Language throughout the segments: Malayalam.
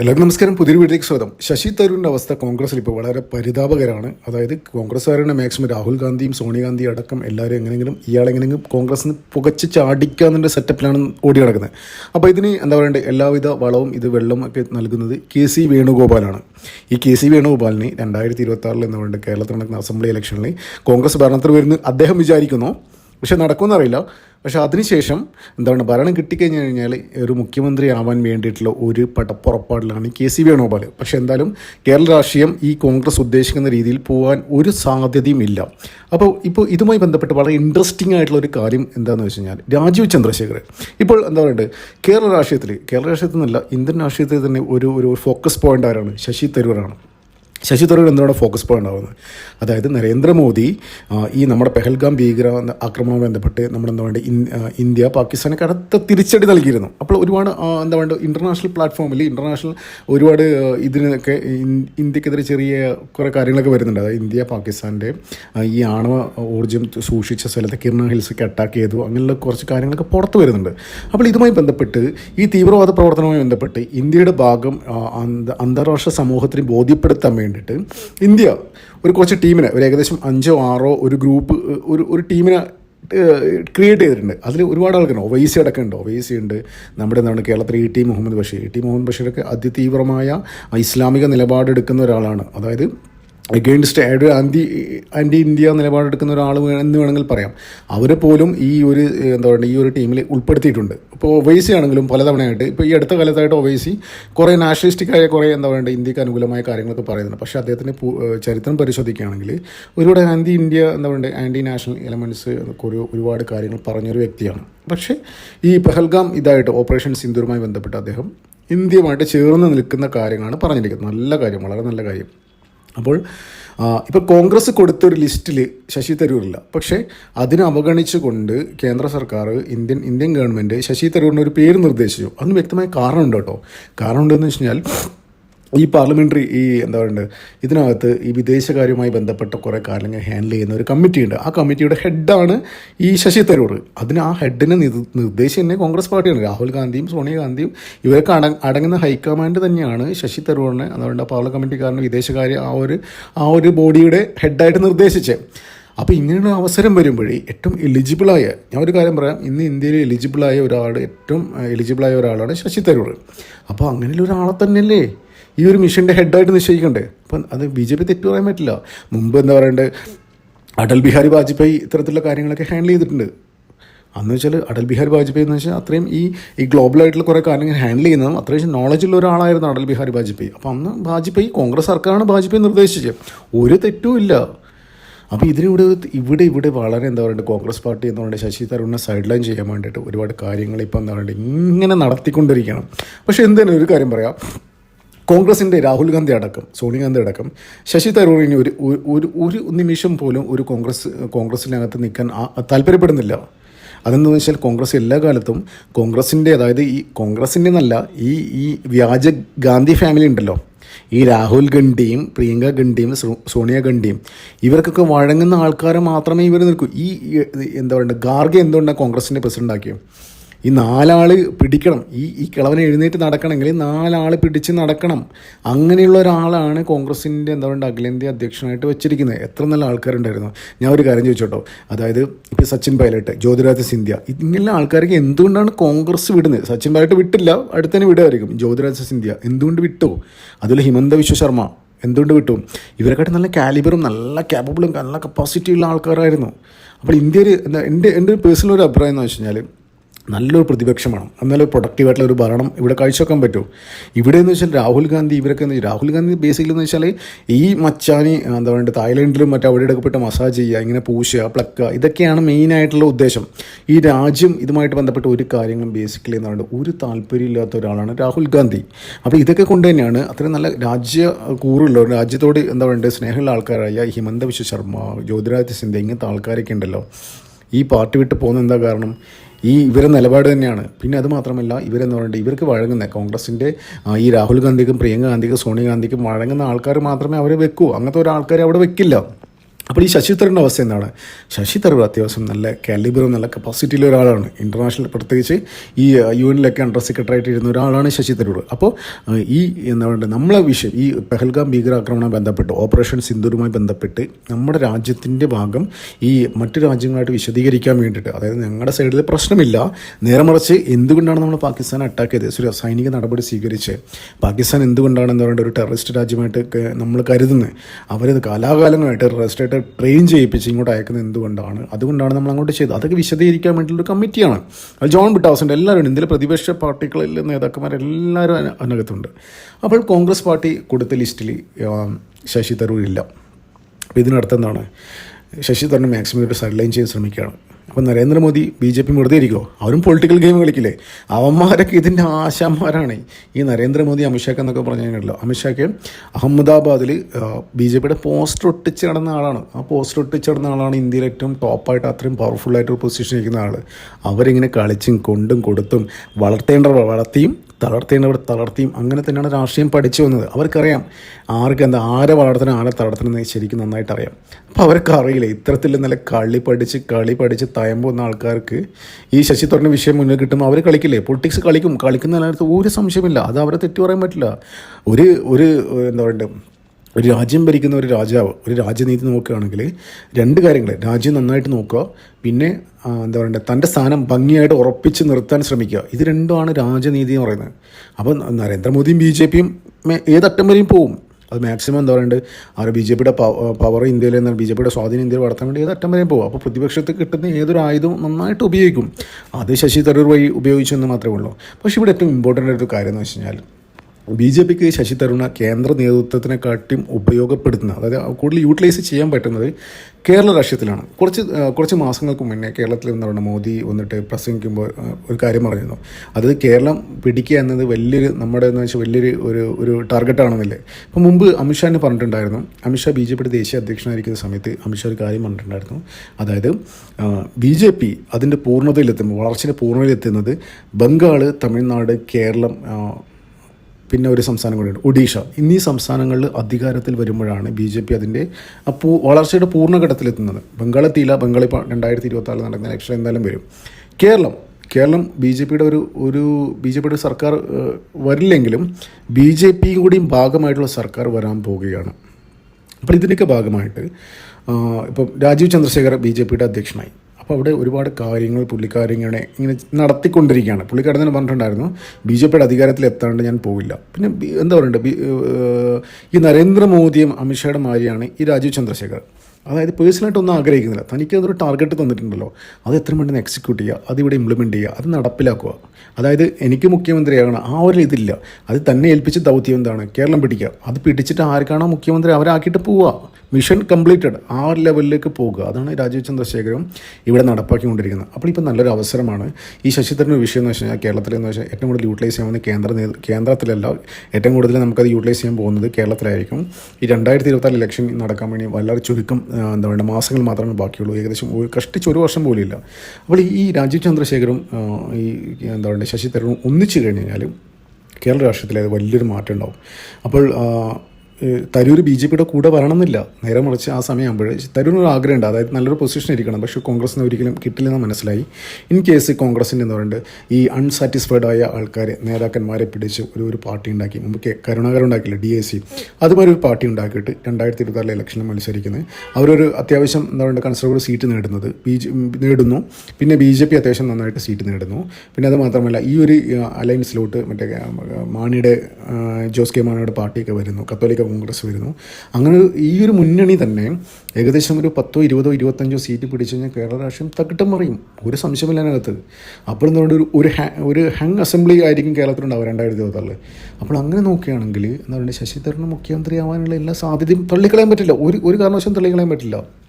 എല്ലാവർക്കും നമസ്കാരം. പുതിയൊരു വീട്ടിലേക്ക് സ്വാഗതം. ശശി തരൂരിന്റെ അവസ്ഥ കോൺഗ്രസിൽ ഇപ്പോൾ വളരെ പരിതാപകരമാണ്. അതായത് കോൺഗ്രസ്സുകാരുടെ മാക്സിമം രാഹുൽ ഗാന്ധിയും സോണിയാഗാന്ധിയും അടക്കം എല്ലാവരും എങ്ങനെയെങ്കിലും ഇയാളെങ്ങനെയെങ്കിലും കോൺഗ്രസ്സിന് പുകച്ച് ചാടിക്കാന്നുള്ള സെറ്റപ്പിലാണ് ഓടി നടക്കുന്നത്. അപ്പോൾ ഇതിന് എന്താ പറയണ്ടേ എല്ലാവിധ വളവും ഇത് വെള്ളവും ഒക്കെ നൽകുന്നത് കെ സി വേണുഗോപാലാണ്. ഈ കെ സി വേണുഗോപാലിന് രണ്ടായിരത്തി ഇരുപത്തി എന്താ പറയുക കേരളത്തിൽ നടക്കുന്ന അസംബ്ലി ഇലക്ഷനിൽ കോൺഗ്രസ് ഭരണത്തിൽ വരുന്ന അദ്ദേഹം വിചാരിക്കുന്നു. പക്ഷെ നടക്കുമെന്നറിയില്ല പക്ഷെ അതിനുശേഷം എന്താണ് ഭരണം കിട്ടിക്കഴിഞ്ഞ് കഴിഞ്ഞാൽ ഒരു മുഖ്യമന്ത്രി ആവാൻ വേണ്ടിയിട്ടുള്ള ഒരു പടപ്പുറപ്പാടിലാണ് കെ സി വേണുഗോപാൽ. പക്ഷേ എന്തായാലും കേരള രാഷ്ട്രീയം ഈ കോൺഗ്രസ് ഉദ്ദേശിക്കുന്ന രീതിയിൽ പോകാൻ ഒരു സാധ്യതയും ഇല്ല. അപ്പോൾ ഇപ്പോൾ ഇതുമായി ബന്ധപ്പെട്ട് വളരെ ഇൻട്രസ്റ്റിംഗ് ആയിട്ടുള്ള ഒരു കാര്യം എന്താണെന്ന് വെച്ച് കഴിഞ്ഞാൽ രാജീവ് ചന്ദ്രശേഖർ ഇപ്പോൾ എന്താ പറയുക കേരള രാഷ്ട്രീയത്തിൽ കേരള രാഷ്ട്രീയത്തിൽ നിന്നല്ല ഇന്ത്യൻ രാഷ്ട്രീയത്തിൽ തന്നെ ഒരു ഒരു ഫോക്കസ് പോയിന്റ് ആരാണ്? ശശി തരൂരാണ്. ശശി തരൂർ എന്താണ് ഫോക്കസ് പോയി ആവുന്നത് അതായത് നരേന്ദ്രമോദി ഈ നമ്മുടെ പെഹൽഗാം ഭീകര ആക്രമണവുമായി ബന്ധപ്പെട്ട് നമ്മൾ എന്താ വേണ്ട ഇന്ത്യ പാകിസ്ഥാന് കടുത്ത തിരിച്ചടി നൽകിയിരുന്നു. അപ്പോൾ ഒരുപാട് എന്താ വേണ്ട ഇന്റർനാഷണൽ പ്ലാറ്റ്ഫോമിൽ ഇന്റർനാഷണൽ ഒരുപാട് ഇതിനൊക്കെ ഇന്ത്യക്കെതിരെ ചെറിയ കുറേ കാര്യങ്ങളൊക്കെ വരുന്നുണ്ട്. അതായത് ഇന്ത്യ പാകിസ്ഥാന്റെ ഈ ആണവ ഊർജം സൂക്ഷിച്ച സ്ഥലത്ത് കിർണ ഹിൽസൊക്കെ അറ്റാക്ക് ചെയ്തു. അങ്ങനെയുള്ള കുറച്ച് കാര്യങ്ങളൊക്കെ പുറത്ത് വരുന്നുണ്ട്. അപ്പോൾ ഇതുമായി ബന്ധപ്പെട്ട് ഈ തീവ്രവാദ പ്രവർത്തനവുമായി ബന്ധപ്പെട്ട് ഇന്ത്യയുടെ ഭാഗം അന്താരാഷ്ട്ര സമൂഹത്തിന് ബോധ്യപ്പെടുത്താൻ വേണ്ടിയിട്ട്. ഇന്ത്യ ഒരു കുറച്ച് ടീമിനെ ഒരു ഏകദേശം അഞ്ചോ ആറോ ഒരു ഗ്രൂപ്പ് ഒരു ഒരു ടീമിനെ ക്രിയേറ്റ് ചെയ്തിട്ടുണ്ട്. അതിൽ ഒരുപാട് ആൾക്കാരുണ്ട്. ഒവൈസി അടക്കം ഉണ്ട് ഒവൈസി ഉണ്ട്. നമ്മുടെ എന്താണ് കേരളത്തിലെ E T Muhammad Basheer. E T Muhammad ബഷീറൊക്കെ അതിതീവ്രമായ ഇസ്ലാമിക നിലപാടെടുക്കുന്ന ഒരാളാണ്. അതായത് എഗെയിൻസ്റ്റ് ഒരു ആന്റി ആന്റി ഇന്ത്യ നിലപാടെടുക്കുന്ന ഒരാൾ എന്ന് വേണമെങ്കിൽ പറയാം. അവരെ പോലും ഈ ഒരു എന്താ പറയുക ഈ ഒരു ടീമിൽ ഉൾപ്പെടുത്തിയിട്ടുണ്ട്. ഇപ്പോൾ ഒവൈസി ആണെങ്കിലും പലതവണയായിട്ട് ഇപ്പോൾ ഈ അടുത്ത കാലത്തായിട്ട് ഒവൈസി കുറേ നാഷണലിസ്റ്റിക്കായ കുറേ എന്താ പറയുക ഇന്ത്യയ്ക്ക് അനുകൂലമായ കാര്യങ്ങളൊക്കെ പറയുന്നുണ്ട്. പക്ഷേ അദ്ദേഹത്തിന്റെ ചരിത്രം പരിശോധിക്കുകയാണെങ്കിൽ ഒരുപാട് ആന്റി ഇന്ത്യ എന്താ പറയുക ആന്റി നാഷണൽ എലമെന്റ്സ് ഒരു ഒരുപാട് കാര്യങ്ങൾ പറഞ്ഞൊരു വ്യക്തിയാണ്. പക്ഷേ ഈ പെഹൽഗാം ഇതായിട്ട് ഓപ്പറേഷൻ സിന്ദൂരുമായി ബന്ധപ്പെട്ട് അദ്ദേഹം ഇന്ത്യയുമായിട്ട് ചേർന്ന് നിൽക്കുന്ന കാര്യങ്ങളാണ് പറഞ്ഞിരിക്കുന്നത്. നല്ല കാര്യം വളരെ നല്ല കാര്യം. അപ്പോൾ ഇപ്പോൾ കോൺഗ്രസ് കൊടുത്തൊരു ലിസ്റ്റിൽ ശശി തരൂരില്ല. പക്ഷേ അതിനെ അവഗണിച്ചുകൊണ്ട് കേന്ദ്ര സർക്കാർ ഇന്ത്യൻ ഇന്ത്യൻ ഗവൺമെന്റ് ശശി തരൂരിന് ഒരു പേര് നിർദ്ദേശിച്ചു. അതിന് വ്യക്തമായ കാരണമുണ്ട് കേട്ടോ. കാരണം ഉണ്ടെന്ന് വെച്ച് കഴിഞ്ഞാൽ ഈ പാർലമെന്ററി ഈ എന്താ പറയുക ഇതിനകത്ത് ഈ വിദേശകാര്യവുമായി ബന്ധപ്പെട്ട കുറേ കാര്യങ്ങൾ ഹാൻഡിൽ ചെയ്യുന്ന ഒരു കമ്മിറ്റി ഉണ്ട്. ആ കമ്മിറ്റിയുടെ ഹെഡാണ് ഈ ശശി തരൂർ. അതിന് ആ ഹെഡിനെ നിർദ്ദേശം തന്നെ കോൺഗ്രസ് പാർട്ടിയാണ്. രാഹുൽ ഗാന്ധിയും സോണിയാഗാന്ധിയും ഇവരൊക്കെ അട അടങ്ങുന്ന ഹൈക്കമാൻഡ് തന്നെയാണ് ശശി തരൂറിനെ അതുകൊണ്ട് ആ പാർല കമ്മിറ്റിക്കാരന് വിദേശകാര്യ ആ ഒരു ആ ഒരു ബോഡിയുടെ ഹെഡായിട്ട് നിർദ്ദേശിച്ചത് അപ്പോൾ ഇങ്ങനെയുള്ള അവസരം വരുമ്പോഴേ ഏറ്റവും എലിജിബിളായ ഞാൻ ഒരു കാര്യം പറയാം. ഇന്ന് ഇന്ത്യയിൽ എലിജിബിളായ ഒരാൾ ഏറ്റവും എലിജിബിളായ ഒരാളാണ് ശശി തരൂർ. അപ്പോൾ അങ്ങനെയുള്ള ഒരാളെ തന്നെയല്ലേ? ഈ ഒരു മിഷന്റെ ഹെഡായിട്ട് നിശ്ചയിക്കണ്ടേ? അപ്പം അത് ബി ജെ പി തെറ്റു പറയാൻ പറ്റില്ല. മുമ്പ് എന്താ പറയണ്ടേ? അടൽ ബിഹാരി വാജ്പേയി ഇത്തരത്തിലുള്ള കാര്യങ്ങളൊക്കെ ഹാൻഡിൽ ചെയ്തിട്ടുണ്ട്. അന്ന് വെച്ചാൽ അടൽ ബിഹാരി വാജ്പേയി എന്ന് വെച്ചാൽ അത്രയും ഈ ഈ ഗ്ലോബലായിട്ടുള്ള കുറേ കാര്യങ്ങൾ ഹാൻഡിൽ ചെയ്യുന്നതും അത്രയും നോളജുള്ള ഒരാളായിരുന്നു അടൽ ബിഹാരി വാജ്പേയി. അപ്പോൾ അന്ന് വാജ്പേയി കോൺഗ്രസ് സർക്കാരാണ് വാജ്പേയി നിർദ്ദേശിച്ചത്. ഒരു തെറ്റും ഇല്ല. അപ്പോൾ ഇതിനിവിടെ ഇവിടെ ഇവിടെ വളരെ എന്താ പറയുക കോൺഗ്രസ് പാർട്ടി എന്ന് പറയുന്നത് ശശി തരൂരിനെ സൈഡ് ലൈൻ ചെയ്യാൻ വേണ്ടിയിട്ട് ഒരുപാട് കാര്യങ്ങൾ ഇപ്പം എന്താ പറയുക ഇങ്ങനെ നടത്തിക്കൊണ്ടിരിക്കണം. പക്ഷേ എന്തിനും ഒരു കാര്യം പറയാം. കോൺഗ്രസിന്റെ രാഹുൽ ഗാന്ധി അടക്കം സോണിയാഗാന്ധി അടക്കം ശശി തരൂരിന് ഒരു ഒരു- ഒരു നിമിഷം പോലും ഒരു കോൺഗ്രസ് കോൺഗ്രസിനകത്ത് നിൽക്കാൻ താല്പര്യപ്പെടുന്നില്ല. അതെന്ന് വെച്ചാൽ കോൺഗ്രസ് എല്ലാ കാലത്തും കോൺഗ്രസിന്റെ അതായത് ഈ കോൺഗ്രസിന്റെ എന്നല്ല ഈ ഈ വ്യാജ ഗാന്ധി ഫാമിലി ഉണ്ടല്ലോ. ഈ രാഹുൽ ഗണ്ഡിയും പ്രിയങ്ക ഗണ്ഡിയും സോണിയ ഗണ്ഡിയും ഇവർക്കൊക്കെ വഴങ്ങുന്ന ആൾക്കാരെ മാത്രമേ ഇവർ നിൽക്കൂ. ഈ എന്താ പറയുക ഗാർഗെ എന്തുകൊണ്ടാണ് കോൺഗ്രസിന്റെ പ്രസിഡന്റ് ആക്കിയത് ഈ നാലാൾ പിടിക്കണം. ഈ ഈ കിളവനെ എഴുന്നേറ്റ് നടക്കണമെങ്കിൽ നാലാൾ പിടിച്ച് നടക്കണം. അങ്ങനെയുള്ള ഒരാളാണ് കോൺഗ്രസിന്റെ എന്താ പറയുക അഖിലേന്ത്യാ അധ്യക്ഷനായിട്ട് വെച്ചിരിക്കുന്നത്. എത്ര നല്ല ആൾക്കാരുണ്ടായിരുന്നു. ഞാൻ ഒരു കാര്യം ചോദിച്ചോട്ടോ. അതായത് ഇപ്പോൾ സച്ചിൻ പൈലറ്റ് ജ്യോതിരാജ് സിന്ധ്യ ഇങ്ങനെയുള്ള ആൾക്കാർക്ക് എന്തുകൊണ്ടാണ് കോൺഗ്രസ് വിടുന്നത്? സച്ചിൻ പൈലറ്റ് വിട്ടില്ല അടുത്തന്നെ വിടുമായിരിക്കും. ജ്യോതിരാജ് സിന്ധ്യ എന്തുകൊണ്ട് വിട്ടു? അതിൽ ഹിമന്ത വിശ്വ ശർമ്മ എന്തുകൊണ്ട് വിട്ടു? ഇവരെക്കാട്ടും നല്ല കാലിബറും നല്ല ക്യാപ്പബിളും നല്ല കപ്പാസിറ്റിയുള്ള ആൾക്കാരായിരുന്നു. അപ്പോൾ ഇന്ത്യയിൽ എന്താ എന്റെ എന്റെ പേഴ്സണൽ ഒരു അഭിപ്രായം എന്ന് വെച്ച് കഴിഞ്ഞാൽ നല്ലൊരു പ്രതിപക്ഷം വേണം. എന്നാലും പ്രൊഡക്റ്റീവായിട്ടുള്ള ഒരു ഭരണം ഇവിടെ കാഴ്ചവെക്കാൻ പറ്റുമോ ഇവിടെ എന്ന് വെച്ചാൽ രാഹുൽ ഗാന്ധി ഇവരൊക്കെ എന്ന് രാഹുൽ ഗാന്ധി ബേസിക്കലി എന്ന് വെച്ചാൽ ഈ മച്ചാനി എന്താ പറയുക തായ്ലൻഡിലും മറ്റു അവിടെ പോയിട്ട് മസാജ് ചെയ്യുക ഇങ്ങനെ പൂശുക പ്ലക്കുക ഇതൊക്കെയാണ് മെയിനായിട്ടുള്ള ഉദ്ദേശം. ഈ രാജ്യം ഇതുമായിട്ട് ബന്ധപ്പെട്ട ഒരു കാര്യങ്ങളും ബേസിക്കലി എന്ന് പറയുന്നത് ഒരു താല്പര്യമില്ലാത്ത ഒരാളാണ് രാഹുൽ ഗാന്ധി. അപ്പോൾ ഇതൊക്കെ കൊണ്ട് തന്നെയാണ് അത്രയും നല്ല രാജ്യ കൂറുള്ള രാജ്യത്തോട് എന്താ പറയുക സ്നേഹമുള്ള ആൾക്കാരായ ഹിമന്ത വിശ്വ ശർമ്മ ജ്യോതിരാദിത്യ സിന്ധ്യ ഇങ്ങനത്തെ ആൾക്കാരൊക്കെ ഉണ്ടല്ലോ. ഈ പാർട്ടി വിട്ട് പോകുന്ന എന്താ കാരണം? ഈ ഇവരെ നിലപാട് തന്നെയാണ്. പിന്നെ അത് മാത്രമല്ല ഇവരെന്ന് പറയുന്നത് ഇവർക്ക് വഴങ്ങുന്ന കോൺഗ്രസിന്റെ ഈ രാഹുൽ ഗാന്ധിക്കും പ്രിയങ്ക ഗാന്ധിക്കും സോണിയ ഗാന്ധിക്കും വഴങ്ങുന്ന ആൾക്കാർ മാത്രമേ അവരെ വെക്കൂ. അങ്ങനത്തെ ഒരാൾക്കാരെ അവിടെ വെക്കില്ല. അപ്പോൾ ഈ ശശി തരൂരിന്റെ അവസ്ഥ എന്താണ്? ശശി തരൂർ അത്യാവശ്യം നല്ല കാലിബറും നല്ല കപ്പാസിറ്റിയിലെ ഒരാളാണ്. ഇന്റർനാഷണൽ പ്രത്യേകിച്ച് ഈ യു എനിലൊക്കെ അണ്ടർ സെക്രട്ടറി ആയിട്ട് ഇരുന്ന ഒരാളാണ് ശശി തരൂർ. അപ്പോൾ ഈ എന്താ പറയുക നമ്മളെ വിഷയം ഈ പെഹൽഗാം ഭീകരാക്രമണം ബന്ധപ്പെട്ട് ഓപ്പറേഷൻ സിന്ദൂരുമായി ബന്ധപ്പെട്ട് നമ്മുടെ രാജ്യത്തിന്റെ ഭാഗം ഈ മറ്റു രാജ്യങ്ങളായിട്ട് വിശദീകരിക്കാൻ വേണ്ടിയിട്ട് അതായത് ഞങ്ങളുടെ സൈഡിൽ പ്രശ്നമില്ല. നേരെ മറിച്ച് എന്തുകൊണ്ടാണ് നമ്മൾ പാകിസ്ഥാൻ അറ്റാക്ക് ചെയ്തത്? ഒരു സൈനിക നടപടി സ്വീകരിച്ച് പാകിസ്ഥാൻ എന്തുകൊണ്ടാണ് എന്താ പറയുക ഒരു ടെററിസ്റ്റ് രാജ്യമായിട്ട് നമ്മൾ കരുതുന്നത് അവരത് കാലാകാലങ്ങളായിട്ട് ടെററിസ്റ്റായിട്ട് ട്രെയിൻ ചെയ്യിപ്പിച്ച് ഇങ്ങോട്ട് അയക്കുന്നത് എന്തുകൊണ്ടാണ്? അതുകൊണ്ടാണ് നമ്മൾ അങ്ങോട്ട് ചെയ്തത്. അതൊക്കെ വിശദീകരിക്കാൻ വേണ്ടിയിട്ടൊരു കമ്മിറ്റിയാണ്. അത് ജോൺ ബിട്ടാസിന്റെ എല്ലാവരും ഇന്ത്യയിലെ പ്രതിപക്ഷ പാർട്ടികളിലെ നേതാക്കന്മാരെല്ലാവരും അതിനകത്തുണ്ട്. അപ്പോൾ കോൺഗ്രസ് പാർട്ടി കൊടുത്ത ലിസ്റ്റിൽ ശശി തരൂർ ഇല്ല അപ്പോൾ ഇതിനർത്ഥം എന്താണ്? ശശി തരൂർ മാക്സിമം ഒരു സൈഡ് ലൈൻ ചെയ്യാൻ ശ്രമിക്കുകയാണ്. അപ്പോൾ നരേന്ദ്രമോദി ബി ജെ പി വെറുതെ ഇരിക്കുമോ അവരും പൊളിറ്റിക്കൽ ഗെയിം കളിക്കില്ലേ? അവന്മാരൊക്കെ ഇതിന്റെ ആശാന്മാരാണ്. ഈ നരേന്ദ്രമോദി അമിത്ഷാക്ക് എന്നൊക്കെ പറഞ്ഞു കഴിഞ്ഞല്ലോ അമിത്ഷാക്ക് അഹമ്മദാബാദിൽ ബി ജെ പിയുടെ പോസ്റ്റർ ഒട്ടിച്ച് നടന്ന ആളാണ്. ആ പോസ്റ്റർ ഒട്ടിച്ച് നടന്ന ആളാണ് ഇന്ത്യയിൽ ഏറ്റവും ടോപ്പായിട്ട് അത്രയും പവർഫുള്ളായിട്ട് പൊസിഷൻ ഇരിക്കുന്ന ആൾ അവരിങ്ങനെ കളിച്ചും കൊണ്ടും കൊടുത്തും വളർത്തേണ്ട വളർത്തിയും തളർത്തേണ്ടവർ തളർത്തിയും അങ്ങനെ തന്നെയാണ് രാഷ്ട്രീയം പഠിച്ചു വന്നത്. അവർക്കറിയാം ആർക്ക് എന്താ ആരെ വളർത്തണം ആരെ തളർത്തണം എന്ന് ശരിക്കും നന്നായിട്ട് അറിയാം അപ്പോൾ അവർക്ക് അറിയില്ല. ഇത്തരത്തിൽ നല്ല കളി പഠിച്ച് കളി പഠിച്ച് തയമ്പുന്ന ആൾക്കാർക്ക് ഈ ശശി തുറന്ന വിഷയം മുന്നിൽ കിട്ടുമ്പോൾ അവർ കളിക്കില്ലേ? പൊളിറ്റിക്സ് കളിക്കും. കളിക്കുന്ന കാലത്ത് ഒരു സംശയമില്ല അത് അവരെ തെറ്റു പറയാൻ പറ്റില്ല. ഒരു ഒരു എന്താ പറയുക ഒരു രാജ്യം ഭരിക്കുന്ന ഒരു രാജാവ് ഒരു രാജ്യനീതി നോക്കുകയാണെങ്കിൽ രണ്ട് കാര്യങ്ങൾ രാജ്യം നന്നായിട്ട് നോക്കുക പിന്നെ എന്താ പറയുക തന്റെ സ്ഥാനം ഭംഗിയായിട്ട് ഉറപ്പിച്ച് നിർത്താൻ ശ്രമിക്കുക. ഇത് രണ്ടുമാണ് രാജനീതി എന്ന് പറയുന്നത്. അപ്പോൾ നരേന്ദ്രമോദിയും ബി ജെ പിയും ഏതറ്റം വരെയും പോവും. അത് മാക്സിമം എന്താ പറയുന്നത് അവർ ബി ജെ പിയുടെ പവർ ഇന്ത്യയിൽ എന്നാൽ ബി ജെ പിയുടെ സ്വാധീനം ഇന്ത്യയിൽ വളർത്താൻ വേണ്ടി ഏത് അറ്റം വരെയും പോകും അപ്പോൾ പ്രതിപക്ഷത്ത് കിട്ടുന്ന ഏതൊരു ആയുധവും നന്നായിട്ട് ഉപയോഗിക്കും. അത് ശശി തരൂർ വഴി ഉപയോഗിച്ചെന്ന് മാത്രമേ ഉള്ളൂ. പക്ഷേ ഇവിടെ ഏറ്റവും ഇമ്പോർട്ടന്റ് ആയിട്ടൊരു കാര്യം എന്ന് വെച്ച് കഴിഞ്ഞാൽ ബി ജെ പിക്ക് ശശി തരുണ കേന്ദ്ര നേതൃത്വത്തിനെക്കാട്ടിയും ഉപയോഗപ്പെടുത്തുന്ന അതായത് കൂടുതൽ യൂട്ടിലൈസ് ചെയ്യാൻ പറ്റുന്നത് കേരള രാഷ്ട്രീയത്തിലാണ്. കുറച്ച് കുറച്ച് മാസങ്ങൾക്ക് മുന്നേ കേരളത്തിൽ എന്ന് മോദി വന്നിട്ട് പ്രസംഗിക്കുമ്പോൾ ഒരു കാര്യം പറഞ്ഞിരുന്നു. അത് കേരളം പിടിക്കുക എന്നത് വലിയൊരു നമ്മുടെ എന്ന് വെച്ചാൽ വലിയൊരു ഒരു ഒരു ടാർഗറ്റാണെന്നില്ലേ? അപ്പോൾ മുമ്പ് അമിത്ഷാനെ പറഞ്ഞിട്ടുണ്ടായിരുന്നു. അമിത്ഷാ ബി ജെ പിയുടെ ദേശീയ അധ്യക്ഷനായിരിക്കുന്ന സമയത്ത് അമിത്ഷാ ഒരു കാര്യം പറഞ്ഞിട്ടുണ്ടായിരുന്നു. അതായത് ബി ജെ പി അതിന്റെ പൂർണതയിലെത്തുമ്പോൾ വളർച്ചയുടെ പൂർണതയിലെത്തുന്നത് ബംഗാൾ തമിഴ്നാട് കേരളം പിന്നെ ഒരു സംസ്ഥാനം കൂടിയുണ്ട്. ഒഡീഷ. എന്നീ സംസ്ഥാനങ്ങളിൽ അധികാരത്തിൽ വരുമ്പോഴാണ് ബി ജെ പി അതിന്റെ അപ്പോൾ പൂ വളർച്ചയുടെ പൂർണഘട്ടത്തിലെത്തുന്നത്. ബംഗാളെത്തിയില്ല ബംഗാളി രണ്ടായിരത്തി ഇരുപത്തി ആറിൽ നടക്കുന്ന ഇലക്ഷൻ എന്തായാലും വരും. കേരളം. കേരളം ബി ജെ പിയുടെ ഒരു ഒരു ബി ജെ പിയുടെ സർക്കാർ വരില്ലെങ്കിലും ബി ജെ പിയും കൂടിയും ഭാഗമായിട്ടുള്ള സർക്കാർ വരാൻ പോവുകയാണ്. അപ്പോൾ ഇതിന്റെയൊക്കെ ഭാഗമായിട്ട് ഇപ്പം രാജീവ് ചന്ദ്രശേഖർ ബി ജെ പിയുടെ അധ്യക്ഷനായി. അപ്പോൾ അവിടെ ഒരുപാട് കാര്യങ്ങൾ പുള്ളിക്കാരി ഇങ്ങനെ നടത്തിക്കൊണ്ടിരിക്കുകയാണ്. പുള്ളിക്കാരൻ തന്നെ പറഞ്ഞിട്ടുണ്ടായിരുന്നു ബി ജെ പിയുടെ അധികാരത്തിൽ എത്താണ്ട് ഞാൻ പോവില്ല. പിന്നെ എന്താ പറയണ്ടേ? ബി- ഏഹ്, ഈ നരേന്ദ്രമോദിയും അമിത്ഷായുടെ മാതിരിയാണ് ഈ രാജീവ് ചന്ദ്രശേഖർ. അതായത് പേഴ്സണലായിട്ട് ഒന്നും ആഗ്രഹിക്കുന്നില്ല. തനിക്ക് അതൊരു ടാർഗറ്റ് തന്നിട്ടുണ്ടല്ലോ. അത് എത്ര പെട്ടെന്ന് എക്സിക്യൂട്ട് ചെയ്യുക ഇവിടെ ഇംപ്ലിമെന്റ് ചെയ്യുക അത് നടപ്പിലാക്കുക. അതായത് എനിക്ക് മുഖ്യമന്ത്രിയാകണം. ആ ഒരു ഇതില്ല. അത് തന്നെ ഏൽപ്പിച്ച ദൗത്യം എന്താണ്? കേരളം പിടിക്കുക. അത് പിടിച്ചിട്ട് ആർക്കാണോ മുഖ്യമന്ത്രി അവരാക്കിയിട്ട് പോവുക. മിഷൻ കംപ്ലീറ്റഡ് ആ ഒരു ലെവലിലേക്ക് പോകുക. അതാണ് രാജീവ് ചന്ദ്രശേഖരം ഇവിടെ നടപ്പാക്കിക്കൊണ്ടിരിക്കുന്നത്. അപ്പോൾ ഇപ്പോൾ നല്ലൊരു അവസരമാണ് ഈ ശശി വിഷയം എന്ന് വെച്ച് കഴിഞ്ഞാൽ കേരളത്തിലെന്ന് വെച്ചാൽ ഏറ്റവും കൂടുതൽ യൂട്ടിലൈസ് ചെയ്യാവുന്ന കേന്ദ്ര കേന്ദ്രത്തിലല്ല ഏറ്റവും കൂടുതൽ നമുക്കത് യൂട്ടിലൈസ് ചെയ്യാൻ പോകുന്നത് കേരളത്തിലായിരിക്കും. ഈ രണ്ടായിരത്തി ഇരുപത്തിനാല് ഇലക്ഷൻ നടക്കാൻ വേണ്ടി വളരെ ചുരുക്കം എന്താ പറയുക മാസങ്ങൾ മാത്രമേ ബാക്കിയുള്ളൂ. ഏകദേശം കഷ്ടിച്ച് ഒരു വർഷം പോലും ഇല്ല. അപ്പോൾ ഈ രാജീവ് ചന്ദ്രശേഖരും ഈ എന്താ പറയുക ശശി തരൂരും ഒന്നിച്ചു കഴിഞ്ഞ് കഴിഞ്ഞാൽ കേരള രാഷ്ട്രീയത്തിൽ അത് വലിയൊരു മാറ്റം ഉണ്ടാവും. അപ്പോൾ തരൂർ ബി ജെ പിയുടെ കൂടെ വരണമെന്നില്ല. നേരെ മറിച്ച് ആ സമയമാകുമ്പോൾ തരൂരിന് ഒരു ആഗ്രഹമുണ്ട്. അതായത് നല്ലൊരു പൊസിഷൻ ഇരിക്കണം. പക്ഷേ കോൺഗ്രസിന് ഒരിക്കലും കിട്ടില്ലെന്ന് മനസ്സിലായി. ഇൻ കേസ് കോൺഗ്രസിന്റെ എന്ന് പറയുന്നത് ഈ അൺസാറ്റിസ്ഫൈഡ് ആയ ആൾക്കാരെ നേതാക്കന്മാരെ പിടിച്ച് ഒരു ഒരു പാർട്ടി ഉണ്ടാക്കി. മുമ്പ് കരുണാകരൻ ഉണ്ടാക്കില്ല ഡി എ സി അതുമാതിരി ഒരു പാർട്ടി ഉണ്ടാക്കിയിട്ട് രണ്ടായിരത്തി ഇരുപത്താറിലെ ഇലക്ഷനിൽ മത്സരിക്കുന്നത്. അവരൊരു അത്യാവശ്യം എന്താ പറയുക കൺസർവേറ്റീവ് സീറ്റ് നേടുന്നത്. ബി ജെ നേടുന്നു. പിന്നെ ബി ജെ പി അത്യാവശ്യം നന്നായിട്ട് സീറ്റ് നേടുന്നു. പിന്നെ അത് മാത്രമല്ല ഈ ഒരു അലയൻസിലോട്ട് മറ്റേ മാണിയുടെ ജോസ് കെ മാണിയുടെ പാർട്ടിയൊക്കെ വരുന്നു. കത്തോലിക്ക കോൺഗ്രസ് വരുന്നു. അങ്ങനെ ഈ ഒരു മുന്നണി തന്നെ ഏകദേശം ഒരു പത്തോ ഇരുപതോ ഇരുപത്തഞ്ചോ സീറ്റ് പിടിച്ചു കഴിഞ്ഞാൽ കേരള രാഷ്ട്രീയം തകിട്ടം മറിയും. ഒരു സംശയമില്ല അതിനകത്ത്. അപ്പോൾ എന്ന് ഒരു ഒരു ഒരു ഹങ് അസംബ്ലി ആയിരിക്കും കേരളത്തിലുണ്ടാവുക രണ്ടായിരത്തി ഇരുപത്താറിൽ അപ്പോൾ അങ്ങനെ നോക്കുകയാണെങ്കിൽ എന്ന് പറയുക ശശി തരൂർ മുഖ്യമന്ത്രി ആവാനുള്ള എല്ലാ സാധ്യതയും തള്ളിക്കളയാൻ പറ്റില്ല. ഒരു ഒരു കാരണവശാലും തള്ളിക്കളയാൻ പറ്റില്ല.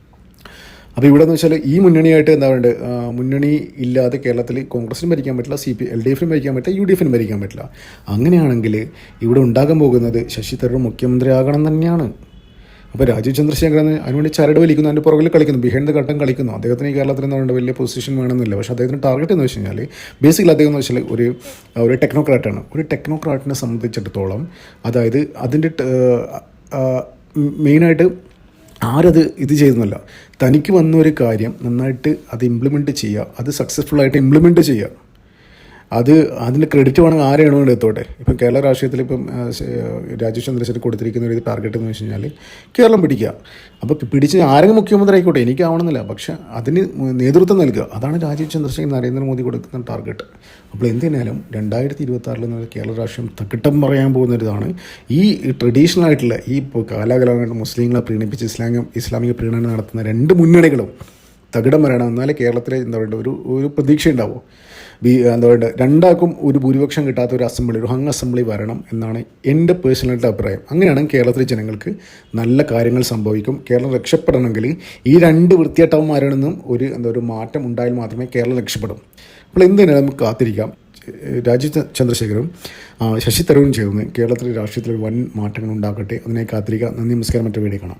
അപ്പോൾ ഇവിടെ എന്ന് വെച്ചാൽ ഈ മുന്നണിയായിട്ട് എന്താ പറയുക മുന്നണി ഇല്ലാതെ കേരളത്തിൽ കോൺഗ്രസിനും ഭരിക്കാൻ പറ്റില്ല സി പി എൽ ഡി എഫിനും ഭരിക്കാൻ പറ്റില്ല യു ഡി എഫിനും ഭരിക്കാൻ പറ്റില്ല. അങ്ങനെയാണെങ്കിൽ ഇവിടെ ഉണ്ടാകാൻ പോകുന്നത് ശശി തരൂർ മുഖ്യമന്ത്രി ആകണം തന്നെയാണ്. അപ്പോൾ രാജീവ് ചന്ദ്രശേഖരൻ അതിനുവേണ്ടി ചരട് വലിക്കുന്നു അതിന്റെ പുറകിൽ കളിക്കുന്നു ബിഹൈൻഡ് ദ ഘട്ടം കളിക്കുന്നു. അദ്ദേഹത്തിന് ഈ കേരളത്തിൽ പറയുക വലിയ പൊസിഷൻ വേണമെന്നില്ല. പക്ഷേ അദ്ദേഹത്തിന് ടാർഗറ്റ് എന്ന് വെച്ച് കഴിഞ്ഞാൽ ബേസിക്കലി അദ്ദേഹം എന്ന് വെച്ചാൽ ഒരു ഒരു ടെക്നോക്രാറ്റാണ് ഒരു ടെക്നോക്രാറ്റിനെ സംബന്ധിച്ചിടത്തോളം അതായത് അതിന്റെ മെയിനായിട്ട് ആരത് ഇത് ചെയ്യുന്നില്ല തനിക്ക് വന്ന ഒരു കാര്യം നന്നായിട്ട് അത് ഇംപ്ലിമെന്റ് ചെയ്യുക. അത് സക്സസ്ഫുൾ ആയിട്ട് ഇംപ്ലിമെന്റ് ചെയ്യുക. അത് അതിന് ക്രെഡിറ്റ് വേണമെങ്കിൽ ആരെയാണോ എടുത്തോട്ടെ? ഇപ്പം കേരള രാഷ്ട്രീയത്തിൽ ഇപ്പം രാജീവ് ചന്ദ്രശേഖർ കൊടുത്തിരിക്കുന്ന ഒരു ടാർഗറ്റ് എന്ന് വെച്ച് കഴിഞ്ഞാൽ കേരളം പിടിക്കുക. അപ്പോൾ പിടിച്ച് ആരെങ്കിലും മുഖ്യമന്ത്രി ആയിക്കോട്ടെ എനിക്കാവണമെന്നില്ല. പക്ഷെ അതിന് നേതൃത്വം നൽകുക. അതാണ് രാജീവ് ചന്ദ്രശേഖർ നരേന്ദ്രമോദി കൊടുക്കുന്ന ടാർഗറ്റ് അപ്പോൾ എന്തിനാലും രണ്ടായിരത്തി ഇരുപത്തി ആറിൽ കേരള രാഷ്ട്രീയം തകിട്ടം പറയാൻ പോകുന്ന ഒരിതാണ് ഈ ട്രഡീഷണൽ ആയിട്ടുള്ള ഈ കാലാകാലമായിട്ട് മുസ്ലിങ്ങളെ പ്രീണിപ്പിച്ച് ഇസ്ലാമിക ഇസ്ലാമിക പ്രീണനം നടത്തുന്ന രണ്ട് മുന്നണികളും തകിടം വരണം. എന്നാലേ കേരളത്തിലെ എന്താ പറയുക ഒരു ഒരു പ്രതീക്ഷ ഉണ്ടാവും ബി എന്താ പറയുക രണ്ടാൾക്കും ഒരു ഭൂരിപക്ഷം കിട്ടാത്ത ഒരു അസംബ്ലി ഒരു ഹങ് അസംബ്ലി വരണം എന്നാണ് എന്റെ പേഴ്സണലായിട്ട് അഭിപ്രായം. അങ്ങനെയാണെങ്കിൽ കേരളത്തിലെ ജനങ്ങൾക്ക് നല്ല കാര്യങ്ങൾ സംഭവിക്കും. കേരളം രക്ഷപ്പെടണമെങ്കിൽ ഈ രണ്ട് വൃത്തിയേട്ടവന്മാരിൽ നിന്നും ഒരു എന്താ ഒരു മാറ്റം ഉണ്ടായാൽ മാത്രമേ കേരളം രക്ഷപ്പെടും. അപ്പോൾ എന്തിനാണ് നമുക്ക് കാത്തിരിക്കാം? രാജീവ് ചന്ദ്രശേഖരും ശശി തരൂരും ചേർന്ന് കേരളത്തിലെ രാഷ്ട്രീയത്തിൽ വൻ മാറ്റങ്ങൾ ഉണ്ടാക്കട്ടെ അതിനെ കാത്തിരിക്കാം. നന്ദി നമസ്കാരം. മറ്റൊരു വീഡിയോ കാണാം.